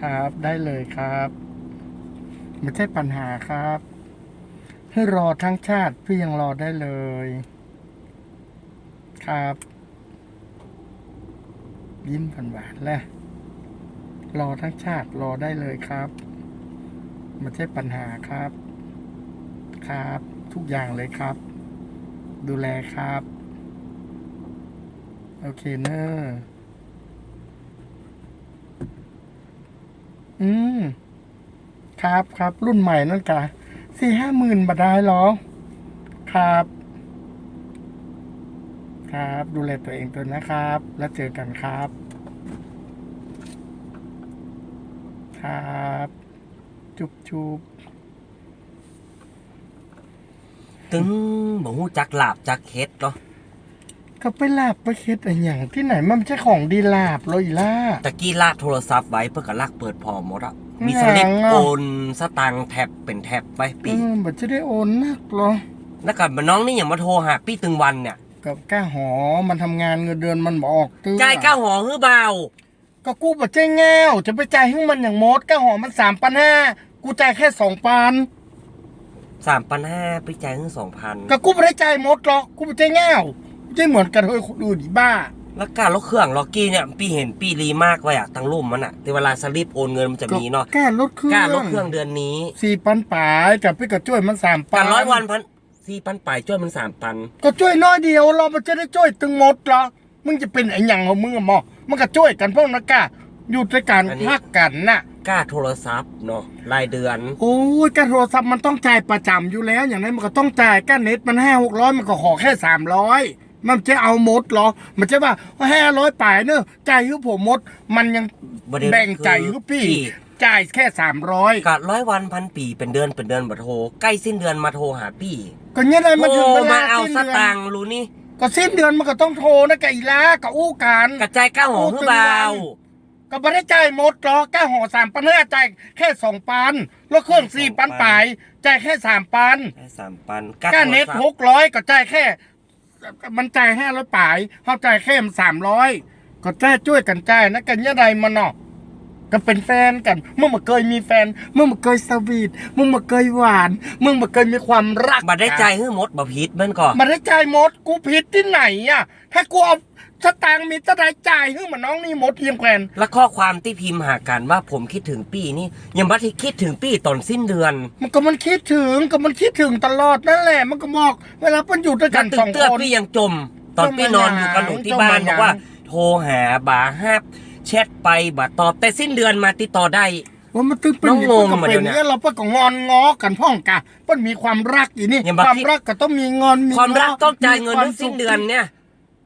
ครับ ได้เลยครับ ไม่ใช่ปัญหาครับ ให้รอทั้งชาติพี่ยังรอได้เลย ครับ ยิ้มหวานๆแล้วรอทั้งชาติรอได้เลยครับไม่ใช่ปัญหาครับ ครับ ทุกอย่างเลยครับ ดูแลครับ โอเคเนอะ อืม ครับครับ รุ่นใหม่นั่นกะสี่ห้าหมื่นบาทได้หรอ ครับ ครับ ดูแลตัวเองตัวนะครับ แล้วเจอกันครับ ครับ จุบจุบตึงบ่ฮู้จักลาบจักเฮ็ดเนาะ ก็ไปลาบไปเค็ดอะไรอย่างที่ไหนมันไม่ใช่ของดีลาบเลยอีล่า ตะกี้ลากโทรศัพท์ไว้เพื่อก็ลักเปิดพร้อมหมดอะมีแหม่สลิปงอะ โอนสตังค์แท็บเป็นแท็บไว้เอปีอมันจะได้โอนนักเหรอแล้วกับน้องนี่อย่ามาโทรหาพี่ตึงวันเนี่ยกับก้าหอมันทำงานเงินเดือนมันบออกตื้อจ่ายก้าหอฮื้อเบาก็กูบัดเจ๊งแง้วจะไปจ่ายให้มันอย่างมดก้าหอมันสามพันห้ากูจ่ายแค่สองพันสามพันห้าไปจ่ายเงินสองพันก็กูไม่ได้จ่ายหมดหรอกกูบัดเจ๊งแง้ว กูจะเหมือนกันเฮ้ยคนอื่นอีบ้า แล้วการรถเครื่องล็อกกี้เนี่ยปีเห็นปีรีมากไว้อะตั้งรุ่มมันอะแต่เวลาสลิปโอนเงินมันจะมีเนาะกล้ารถเครื่องการรถเครื่องเดือนนี้สี่พันปลายกับพี่กระจ้วยมันสามพัการร้อยวันพันสี่พันป่ายจ้วยมันสามพันก็ช่วยน้อยเดียวเรามันจะได้ช่วยตึงหมดเหรอมึงจะเป็นไอ้หยังของมึงอะหมอมันก็ช่วยกันพวกนักกะอยู่ด้วยกันพักกันน่ะกล้าโทรศัพท์เนาะรายเดือน โอ้ยการโทรศัพท์มันต้องจ่ายประจำอยู่แล้ว อย่างนั้นมันก็ต้องจ่ายการเน็ตมันห้าหกร้อยมันก็ขอแค่สามร้อย มันจะเอาหมดเหรอ มันจะว่าห้าร้อยป่ายเนอะจ่ายให้ผมหมด มันยังประเด็นแบ่งจ่ายคือให้พี่ พี่ จ่ายแค่สามร้อยกะร้อยวันพันปีเป็นเดือนเป็นเดือนบัโทรใกล้สิ้นเดือนมาโทรหาพี่ก็เนี่ยเลยมันโทถึรงเวลามาเอาสิ้นสเดือตางนค์รู้นี่ก็สิ้นเดือนมันก็ต้องโทรนะกับอีลากับอู้กัน กระจายก้าหอหื้อเบาก็ไม่ได้จ่ายหมดหรอกก้าห่อสามพันห้าจ่ายแค่สองปันแล้วเครื่องสี่ปันป่ายจ่ายแค่สามปันแค่สามพันก้าเน็ตหกร้อยก็จ่ายแค่ มันจ่ายห้าร้อยป่ายเขาจ่ายแค่สามร้อยก็แจ่ช่วยกันจ่ายนะกันยังไงมันเนาะ ก็เป็นแฟนกันเมื่อมาเคยมีแฟนเมื่อมาเคยสวีทเมื่อมาเคยหวานเมื่อมาเคยมีความรักบัได้ใจายหื้อหมดบ่ผิดมันก็มันได้จ่ายหมดกูผิดที่ไหนอะ ถ้ากูเอาสตางค์มีจะได้จ่ายให้มันน้องนี่หมดเทียมแควนแล้วข้อความที่พิมพ์หากันว่าผมคิดถึงพี่นี่ยังบัที่คิดถึงพี่ตอนสิ้นเดือน มันก็มันคิดถึงก็มันคิดถึงตลอดนั่นแหละ มันก็บอก เวลามันอยู่ด้วยกักันนตึสงองเตื้อคนพี่ยังจม ตอนพี่นอนอยู่กับหนูที่บ้านบอกว่า โทรหาบาฮับ แชทไปบาตอบแต่สิ้นเดือนมาติดต่อได้ ว่ามันตึงเป็นน้องงงก็มาเป็เดี๋นยวเนี้ยเนี่ยเราก็งอนง้อกันพ่องกะมันมีความรักอยู่นี่อย่างบางความที รักก็ต้องมีงอนมีความรักง้ต้องจ่ายเงินมีควทั้งสิ้นเดือนเนี่ย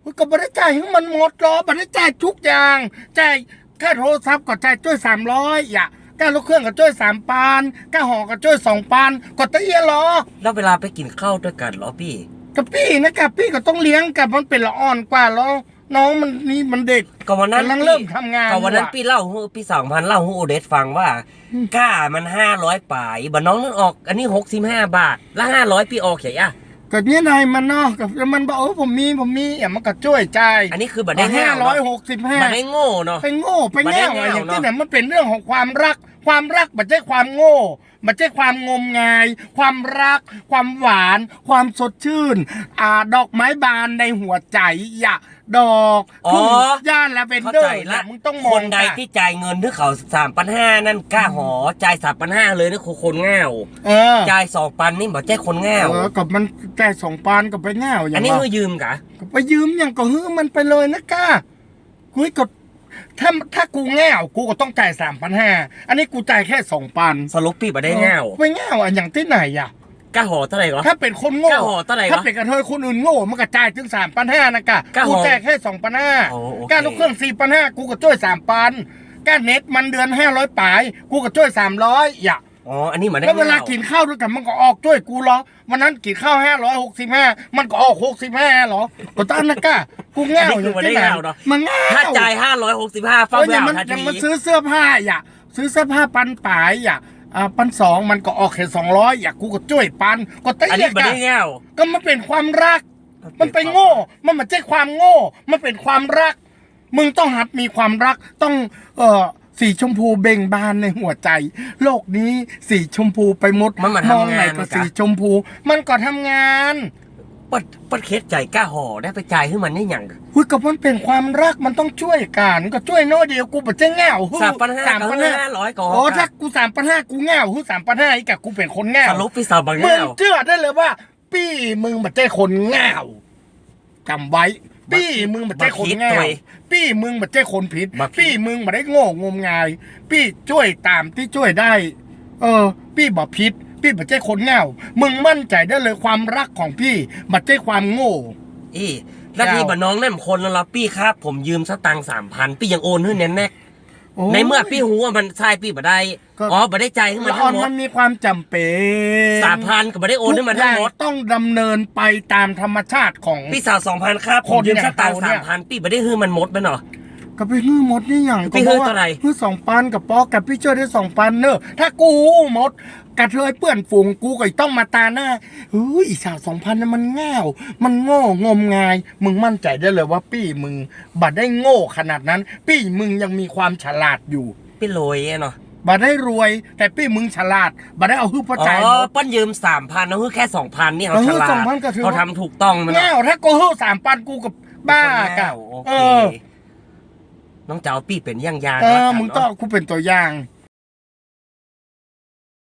สุขก็ไม่ได้จ่ายให้มันหมดหรอกไม่ได้จ่ายทุกอย่างจ่ายค่าโทรศัพท์ก็จ่ายจ้วยสามร้อยอย่าค่ารถเครื่องก็จ้วยสามปานค่าหอก็จ้วยสองปานก็เตี้ยหรอ แล้วเวลาไปกินข้าวด้วยกันเหรอพี่ กับพี่นะกับพี่ก็ต้องเลี้ยงกับมันเป็นละอ่อนกว่าแล้ว น้องมันนี่มันเด็กก็วันนั้นกำลังเริ่มทำงานก็วันนั้นอยู่อะพี่เล่าให้พี่สองพันเล่าให้โอเดสฟังว่าอืมกล้ามันห้าร้อยป่ายบัน้องนั่นออกอันนี้หกสิบห้าบาทแล้วห้าร้อยพี่ออกเขียอะก็เนี่ยนายมันเนาะกับมันบอกโอ้ผมมีผมมีอย่ามันก็ช่วยจ่ายอันนี้คือบัตรได้ห้าห้าร้อยหกสิบห้าบัตรได้โง่เนาะไปโง่ไปมันได้แง่วอะแง่วอย่างที่เนอะไหนมันเป็นเรื่องของความรัก ความรักมันใช่ความโง่ มันใช่ความงมงาย ความรัก ความหวาน ความสดชื่น อ่า ดอกไม้บานในหัวใจอย่าดอกอ๋อทุ่งย่านลาเวนเข้าเดอใจร์ละนะมึงต้องมคองนใดจ้ะที่จ่ายเงินที่เขาสามพันห้านั่นกล้าหอจ่ายสามพันห้าเลยนี่คือคนง่าวเออจ่ายสองพันนี่บอกใจคนง่าวเออกับมันแก่สองปานกับไปง่าวอย่าอันงนี้ว่า คือยืมกะก็ไปยืมอย่างก็ฮื้อมันไปเลยนะก้าคุยกับ ถ้าถ้ากูแง่วกูก็ต้องจ่ายสามพันห้าอันนี้กูจ่ายแค่สองพันสรุปพี่บัตรได้ง่าวไปแง่วอะอย่างที่ไหนอะกล้าหอเท่าไหร่ก็ถ้าเป็นคนโง่ก้าห่อเท่าไหร่วะถ้าเป็นกระเทยคนอื่นโง่มันก็จ่ายถึงสามพันห้านะกะก้าห่กูอจ่ายแค่สองพันห้าโอ้โอเคก้าลูกเครื่องสี่พันห้ากูก็ช่วยสามพันก้าเน็ตมันเดือนห้าร้อยปลาย กูก็ช่วยสามร้อยอย่า อ๋อ อันนี้เหมือนได้แล้วเวลาง่กินข้าวด้วยกันมันก็ออกช่วยกูเหรอวันนั้นกินข้าวห้าร้อยหกสิบห้ามันก็ออกหกสิบห้าเหรอก็ตั้งนะก้ากูแง่วอย่างที่ไหนมันแง่วถ้าจ่ายห้าร้อยหกสิบห้าฟังเออแวอย่างวมันทันอย่างทีมันซื้อเสื้อผ้าอย่าซื้อเสื้อผ้าปันปลายอย่าอ่าปันสองมันก็ออกแค่สองร้อยอย่ากูก็ช่วยปันก็เตี้อันยนี้บัตรกะได้ง่าวก็มันเป็นความรัก มันไปโง่ มันไม่ใช่ความโง่ มันเป็นความรัก มึงต้องหัดมีความรัก ต้อง เอ่อ สีชมพูเบ่งบานในหัวใจ โลกนี้สีชมพูไปหมดมันมาทำมองไหนงานก็นะจ๊ะ สีชมพู มันก็ทำงานปัดปัดเคสใจกล้าห่อได้ไปจ่ายให้มันได้หยัง หุยก็มันเป็นความรักมันต้องช่วยกันก็ช่วยโน้อยเดียวกูปัจเจ้าแง่วฮึสามพันห้าสามกับพันห้าห้าร้อยก่อนโอ้ถ้ากูสามพันห้ากูแง่วฮึสามพันห้าอีกกับกูเป็นคนแง่วสรุปพี่สาวบางมึแง่งวเชื่อได้เลยว่า ปี้มึงปัจเจ้าคนแง่วจำไว้ ปี้มึงปัจเจ้าคนแง่วปี้มึงปัจเจ้าคนผิด ปี้มึงมาได้โง่งมงาย ปี้ช่วยตามที่ช่วยได้ เออ ปี้บอกผิด ปี้ปัจเจ้าคนแง่วมึงมั่นใจได้เลยความรักของพี่ปัจเจ้าความโง่ อีแล้วนี่บ่น้องนั่นคนแล้วล่ะพี่ครับ ผมยืมสตังค์สามพันพี่ยังโอนให้แน่แน่โอ้ ในเมื่อพี่หูว่ามันใช่พี่บ่ได้ก็ อ๋อบ่ได้ใจายให้มันละทั้อ่องนหมมัดนมีความจำเป็นสามพันก็บ่ได้โอนให้มันทุกอทั้งย่างหมดต้องดำเนินไปตามธรรมชาติของ พี่สาวสองพันครับคผมนยืมอย่าสงตังค์เราเนี่สายมพันพี่บ่ได้ให้มันหมดไปเนาะ ก็ไปฮื้อหมดนี่อย่างพี่ก็บอกฮื้อเท่าไหร่ ฮื้อสองปันกับปอกับพี่ช่วยได้สองปันเนอะถ้ากูหมดกระเทยเปื่อนฝูงกูก็ต้องมาตาหน้าเฮ้ยอีสาวสองพันน่ะมันง่าวมันโง่งมงาย มึงมั่นใจได้เลยว่าปี้มึงบัดได้โง่ขนาดนั้นปี้มึงยังมีความฉลาดอยู่ พี่โรยเนาะบัดได้รวย แต่ปี้มึงฉลาดบัดได้เอาฮื้อพ่ออ๋จ่ายหอมดป้นยืมสามพันนะคือแค่สองพันนี่เขาเออฉลาด2,000ก็ถือว่า เขาทำถูกต้องมันง่าวถ้ากูฮื้อสามปันกูกับบ้าเก่าเก่าโอเอเคอ น้องเจ้าปี้เป็นย่างยางเอแล้วอกันมึงต้องเนาะกูเป็นตัวอย่าง